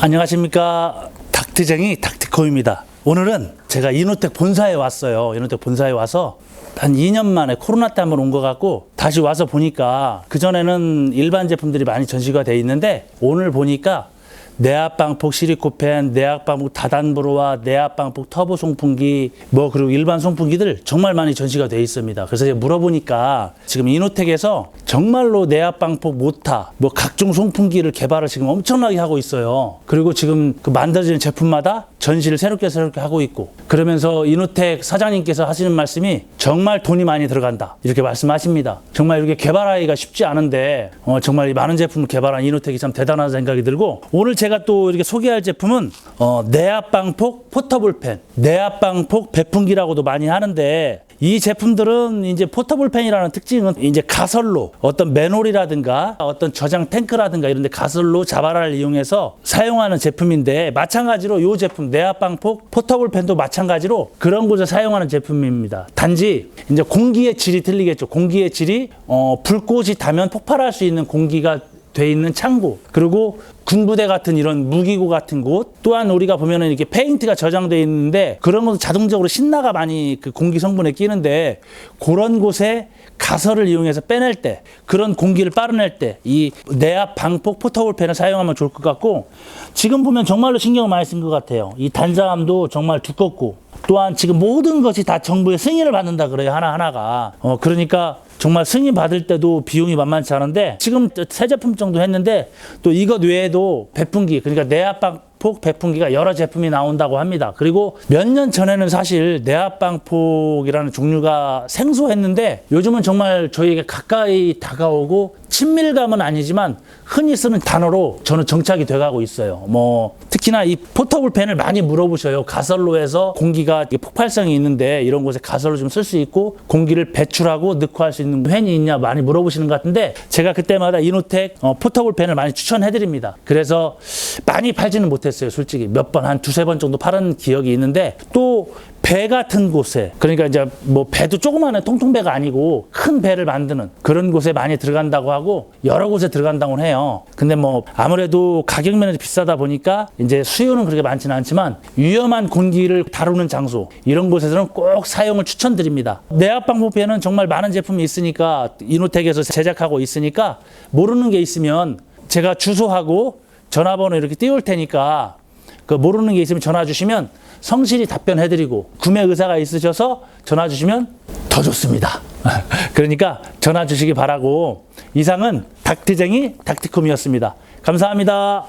안녕하십니까 닥트쟁이 닥트코입니다. 오늘은 제가 이노텍 본사에 왔어요. 이노텍 본사에 와서 한 2년 만에 코로나 때 한번 온 것 같고 다시 와서 보니까 그전에는 일반 제품들이 많이 전시가 돼 있는데 오늘 보니까 내압방폭 시리코펜, 내압방폭 다단브로와 내압방폭 터보 송풍기, 뭐 그리고 일반 송풍기들 정말 많이 전시가 돼 있습니다. 그래서 물어보니까 지금 이노텍에서 정말로 내압 방폭 모타, 뭐 각종 송풍기를 개발을 지금 엄청나게 하고 있어요. 그리고 지금 그 만들어지는 제품마다 전시를 새롭게 새롭게 하고 있고 그러면서 이노텍 사장님께서 하시는 말씀이 정말 돈이 많이 들어간다 이렇게 말씀하십니다. 정말 이렇게 개발하기가 쉽지 않은데 어, 정말 이 많은 제품을 개발한 이노텍이 참 대단한 생각이 들고 오늘 제가 또 이렇게 소개할 제품은 어, 내압 방폭 포터블 펜, 내압 방폭 배풍기라고도 많이 하는데 이 제품들은 이제 포터블 펜이라는 특징은 이제 가설로 어떤 맨홀이라든가 어떤 저장 탱크라든가 이런 데 가설로 자바라를 이용해서 사용하는 제품인데 마찬가지로 이 제품 내압방폭 포터블 펜도 마찬가지로 그런 곳에 사용하는 제품입니다. 단지 이제 공기의 질이 틀리겠죠. 공기의 질이 어, 불꽃이 타면 폭발할 수 있는 공기가 돼 있는 창고 그리고 군부대 같은 이런 무기고 같은 곳 또한 우리가 보면은 이렇게 페인트가 저장돼 있는데 그런 것은 자동적으로 신나가 많이 그 공기 성분에 끼는데 그런 곳에 가설을 이용해서 빼낼 때 그런 공기를 빨아낼 때 이 내압 방폭 포터블 펜을 사용하면 좋을 것 같고 지금 보면 정말로 신경을 많이 쓴 것 같아요. 이 단자함도 정말 두껍고 또한 지금 모든 것이 다 정부의 승인을 받는다 그래요 하나하나가. 어 그러니까 정말 승인 받을 때도 비용이 만만치 않은데 지금 새 제품 정도 했는데 또 이것 외에도 배풍기 그러니까 내압방 폭 배풍기가 여러 제품이 나온다고 합니다. 그리고 몇 년 전에는 사실 내압방폭이라는 종류가 생소했는데 요즘은 정말 저희에게 가까이 다가오고 친밀감은 아니지만 흔히 쓰는 단어로 저는 정착이 돼가고 있어요. 뭐 특히나 이 포터블 펜을 많이 물어보셔요. 가설로 해서 공기가 폭발성이 있는데 이런 곳에 가설로 좀 쓸 수 있고 공기를 배출하고 넣고 할수 있는 펜이 있냐 많이 물어보시는 것 같은데 제가 그때마다 이노텍 어, 포터블 펜을 많이 추천해드립니다. 그래서 많이 팔지는 못했어요. 솔직히 몇 번 한 두세 번 정도 팔은 기억이 있는데 또 배 같은 곳에 그러니까 이제 뭐 배도 조그마한 통통배가 아니고 큰 배를 만드는 그런 곳에 많이 들어간다고 하고 여러 곳에 들어간다고 해요. 근데 뭐 아무래도 가격 면에서 비싸다 보니까 이제 수요는 그렇게 많지는 않지만 위험한 공기를 다루는 장소 이런 곳에서는 꼭 사용을 추천드립니다. 내압 방법에는 정말 많은 제품이 있으니까 이노텍에서 제작하고 있으니까 모르는 게 있으면 제가 주소하고 전화번호 이렇게 띄울 테니까 그 모르는 게 있으면 전화 주시면 성실히 답변해드리고 구매 의사가 있으셔서 전화 주시면 더 좋습니다. 그러니까 전화 주시기 바라고 이상은 닥트쟁이 닥트콤이었습니다. 감사합니다.